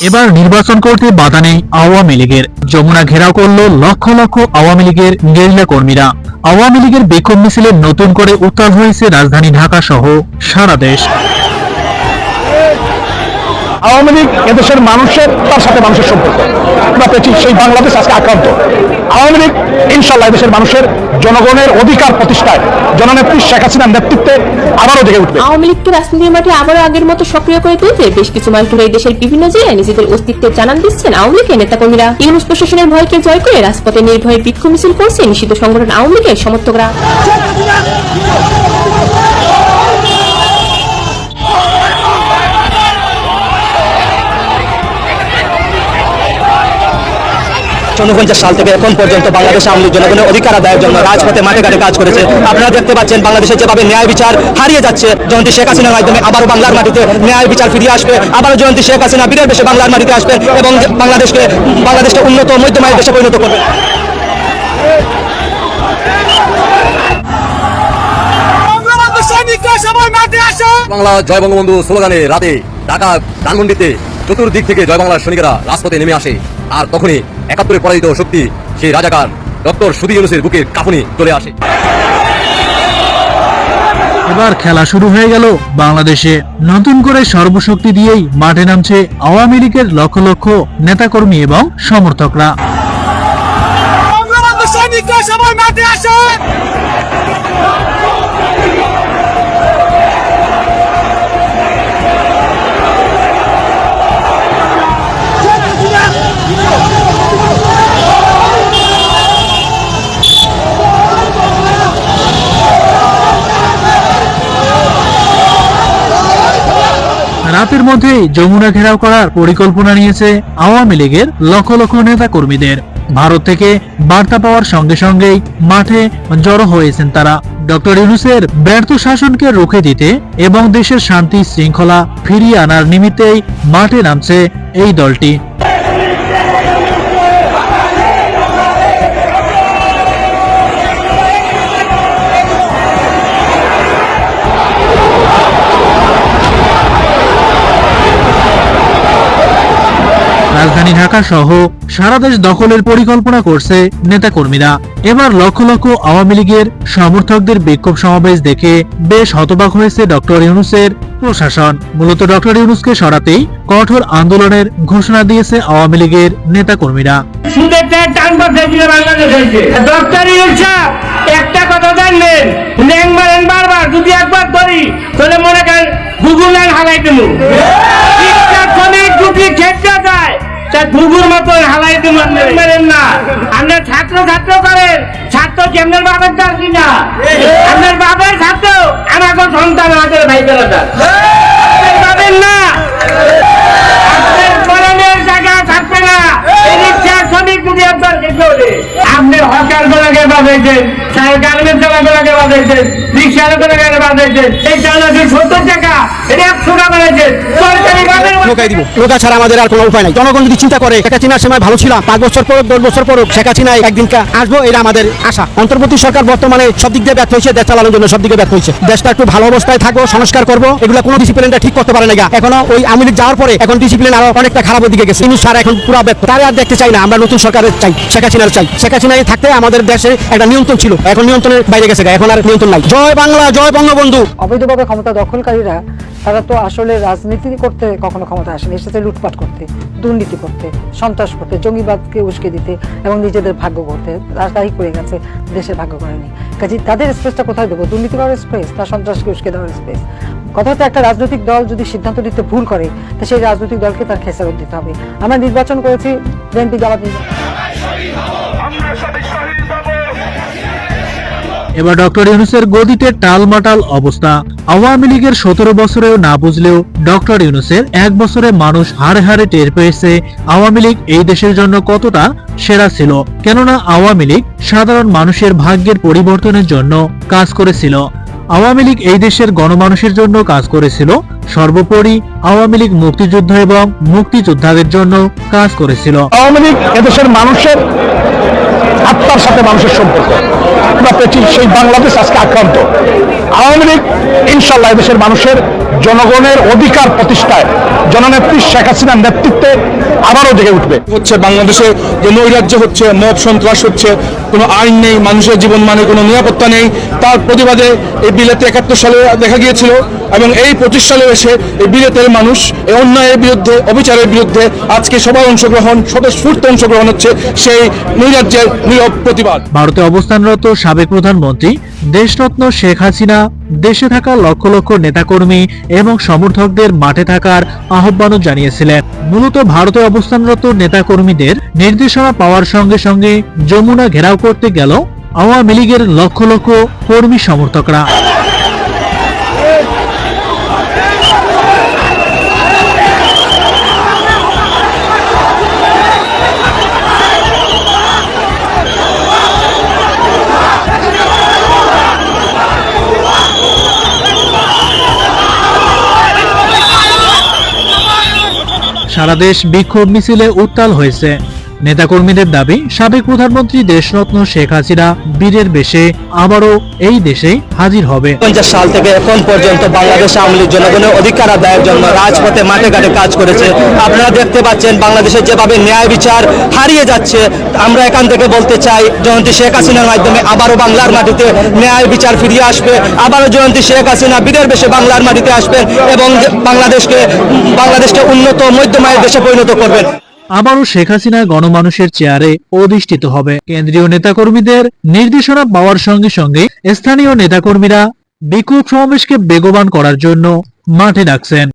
এবার নির্বাচন করতে বাধা নেই আওয়ামী লীগের। যমুনা ঘেরাও করল লক্ষ লক্ষ আওয়ামী লীগের গেরিলা কর্মীরা। আওয়ামী লীগের বিক্ষোভ মিছিলে নতুন করে উত্তাল হয়েছে রাজধানী ঢাকা সহ সারা দেশ। আওয়ামী লীগ এদেশের মানুষের, তার সাথে মানুষের সম্পর্ক। আমরা পেয়েছি সেই বাংলাদেশ আজকে আক্রান্ত। আওয়ামী লীগ ইনশাল্লাহ এদেশের মানুষের জনগণের অধিকার প্রতিষ্ঠায়, জননেত্রী শেখ হাসিনার নেতৃত্বে আবারও জেগে উঠবে। আওয়ামী লীগকে রাজনীতির মাঠে আবারও আগের মতো সক্রিয় করে তুলতে বেশ কিছু মাস ধরে দেশের বিভিন্ন জেলায় নিজেদের অস্তিত্বের জানান দিচ্ছেন আওয়ামী লীগের নেতাকর্মীরা। ইউনুস প্রশাসনের ভয়কে জয় করে রাজপথে নির্ভয়ে বিক্ষোভ মিছিল করছে নিষিদ্ধ সংগঠন আওয়ামী লীগের সমর্থকরা। উনপঞ্চাশ সাল থেকে এখন পর্যন্ত বাংলাদেশ আওয়ামী লীগ জনগণের অধিকার আদায়ের জন্য রাজপথে মাঠে ঘাটে কাজ করেছে। আপনারা দেখতে পাচ্ছেন বাংলাদেশে যেভাবে ন্যায় বিচার হারিয়ে যাচ্ছে। জয়ন্তী শেখ হাসিনার মাধ্যমে আবারও বাংলার মাটিতে ন্যায় বিচার ফিরিয়ে আসবে। আবারও জয়ন্তী শেখ হাসিনা বীরের দেশে বাংলার মাটিতে আসবেন এবং বাংলাদেশকে বাংলাদেশকে উন্নত মধ্যমায়ের দেশে পরিণত করবে। বাংলা জয় বঙ্গবন্ধু স্লোগানে রাতে ঢাকা ধানমন্ডিতে চতুর্দিক থেকে জয় বাংলার সৈনিকেরা রাজপথে নেমে আসে। আর তখনই একাত্তরে পরাজিত শক্তি সেই রাজাকার ডক্টর সুদী ইউনুসের বুকের কাঁপুনি চলে আসে। এবার খেলা শুরু হয়ে গেল। বাংলাদেশে নতুন করে সর্বশক্তি দিয়েই মাঠে নামছে আওয়ামী লীগের লক্ষ লক্ষ নেতাকর্মী এবং সমর্থকরা। রাতের মধ্যেই যমুনা ঘেরাও করার পরিকল্পনা নিয়েছে আওয়ামী লীগের লক্ষ লক্ষ নেতা কর্মীদের ভারত থেকে বার্তা পাওয়ার সঙ্গে সঙ্গেই মাঠে জড়ো হয়েছেন তারা। ডক্টর ইউনুসের ব্যর্থ শাসনকে রুখে দিতে এবং দেশের শান্তি শৃঙ্খলা ফিরিয়ে আনার নিমিত্তেই মাঠে নামছে এই দলটি। রাজধানী ঢাকা সহ সারা দেশ দখলের পরিকল্পনা করছে নেতাকর্মীরা। এবার লক্ষ লক্ষ আওয়ামী লীগের সমর্থকদের বিক্ষোভ সমাবেশ দেখে বেশ হতবাক হয়েছে ডক্টর ইউনুসের প্রশাসন। মূলত ডক্টর ইউনুসকে সরাতেই কঠোর আন্দোলনের ঘোষণা দিয়েছে আওয়ামী লীগের নেতাকর্মীরা। একটা কথা জানলেন ল্যাং মারেন বারবার, যদি একবার ধরি, তাহলে মনে করেন গুগল ল্যাং হালাই দেবো গুগুর মতন হালাই দেবো না। আপনার ছাত্র ছাত্র করেন ছাত্র কেমনের বাবার দাস না আপনার বাবার ছাত্র আমার সন্তান আমাদের ভাই বেড়াটা পাবেন না। আপনার জায়গা থাকবে না। শ্রমিক যদি আপনার আপনি হকার গুলাকে বাজাইছেন চিন্তা করে সময় ভালো পাঁচ বছর পর আসব আমাদের আশা। অন্তর্বর্তী সরকার বর্তমানে সব দিক দিয়ে ব্যর্থ হয়েছে চালানোর জন্য সব দিকে ব্যর্থ হয়েছে। দেশটা একটু ভালো অবস্থায় থাকব, সংস্কার করব ডিসিপ্লিনটা ঠিক করতে এখনও ওই যাওয়ার পরে এখন ডিসিপ্লিন অনেকটা দিকে গেছে। কিন্তু স্যার এখন পুরো তারে আর দেখতে চাই না, আমরা নতুন সরকারের চাই, শেখ হাসিনার চাই। শেখ হাসিনায় থাকতে আমাদের দেশে একটা নিয়ন্ত্রণ ছিল। এখন নিয়ন্ত্রণের বাইরে গেছে এখন আর নিয়ন্ত্রণ নাই। জয় বাংলা, জয় বঙ্গবন্ধু। অবৈধভাবে ক্ষমতা দখলকারীরা, তারা তো আসলে রাজনীতি করতে কখনো ক্ষমতা আসেনি, এসেছে লুটপাট করতে, দুর্নীতি করতে, সন্ত্রাস করতে, জঙ্গিবাদকে উস্কে দিতে এবং নিজেদের ভাগ্য করতে তাই করে গেছে, দেশের ভাগ্য করেনি। কাজে তাদের স্পেসটা কোথায় দেবো? দুর্নীতি করার স্পেস তার সন্ত্রাসকে উস্কে দেওয়ার স্পেস কথা হচ্ছে একটা রাজনৈতিক দল যদি সিদ্ধান্ত নিতে ভুল করে, তা সেই রাজনৈতিক দলকে তার খেসারত দিতে হবে। আমরা নির্বাচন করেছি, বিএনপি জামাত নির্বাচন এবার ডক্টর ইউনুসের গদিতে টালমাটাল অবস্থা। আওয়ামী লীগের সতেরো বছরেও না বুঝলেও ডক্টর ইউনুসের এক বছরে মানুষ হাড়ে হাড়ে টের পেয়েছে আওয়ামী লীগ এই দেশের জন্য কতটা সেরা ছিল। কেননা আওয়ামী লীগ সাধারণ মানুষের ভাগ্যের পরিবর্তনের জন্য কাজ করেছিল। আওয়ামী লীগ এই দেশের গণমানুষের জন্য কাজ করেছিল। সর্বোপরি আওয়ামী লীগ মুক্তিযুদ্ধ এবং মুক্তিযোদ্ধাদের জন্য কাজ করেছিল। আওয়ামী লীগ এদেশের মানুষের সাথে মানুষের সম্পর্ক। আমরা সেই বাংলাদেশ আজকে আক্রান্ত। আওয়ামী লীগ ইনশাল্লাহ দেশের মানুষের জনগণের অধিকার প্রতিষ্ঠায় জননেত্রী শেখ হাসিনার নেতৃত্বে আবারও জেগে উঠবে। হচ্ছে বাংলাদেশে যে নৈরাজ্য হচ্ছে, মব সন্ত্রাস হচ্ছে কোনো আইন নেই, মানুষের জীবন মানে কোনো নিরাপত্তা নেই। তার প্রতিবাদে এই বিলেতে একাত্তর সালে দেখা গিয়েছিল এবং এই পঁচিশ সালে এসে এই বিলেতের মানুষ, এই অন্যায়ের বিরুদ্ধে, অবিচারের বিরুদ্ধে আজকে সবার অংশগ্রহণ, স্বতঃস্ফূর্ত অংশগ্রহণ হচ্ছে সেই নৈরাজ্যের নীরব প্রতিবাদ। ভারতে অবস্থানরত সাবেক প্রধানমন্ত্রী দেশরত্ন শেখ হাসিনা, দেশে থাকা লক্ষ লক্ষ নেতাকর্মী এবং সমর্থকদের মাঠে থাকার আহ্বানও জানিয়েছিলেন। মূলত ভারতে অবস্থানরত নেতাকর্মীদের নির্দেশনা পাওয়ার সঙ্গে সঙ্গে যমুনা ঘেরাও করতে গেল আওয়ামী লীগের লক্ষ লক্ষ কর্মী সমর্থকরা। সারা দেশ বিক্ষোভ মিছিলে উত্তাল হয়েছে। নেতাকর্মীদের দাবি, সাবেক প্রধানমন্ত্রী দেশরত্ন শেখ হাসিনা বীরের বেশে আবারও এই দেশে হাজির হবে। পঞ্চাশ সাল থেকে এখন পর্যন্ত বাংলাদেশ আওয়ামী লীগ জনগণের অধিকার আদায়ের জন্য রাজপথে মাঠে ঘাটে কাজ করেছে। আপনারা দেখতে পাচ্ছেন বাংলাদেশে যেভাবে ন্যায় বিচার হারিয়ে যাচ্ছে। আমরা এখান থেকে বলতে চাই, জয়ন্তী শেখ হাসিনার মাধ্যমে আবারও বাংলার মাটিতে ন্যায় বিচার ফিরিয়ে আসবে। আবারও জয়ন্তী শেখ হাসিনা বীরের বেশে বাংলার মাটিতে আসবেন এবং বাংলাদেশকে বাংলাদেশকে উন্নত, মধ্যমায়ের দেশে পরিণত করবেন। আবারও শেখ হাসিনা গণমানুষের চেয়ারে অধিষ্ঠিত হবে। কেন্দ্রীয় নেতাকর্মীদের নির্দেশনা পাওয়ার সঙ্গে সঙ্গে স্থানীয় নেতাকর্মীরা বিক্ষোভ সমাবেশকে বেগবান করার জন্য মাঠে ডাকছেন।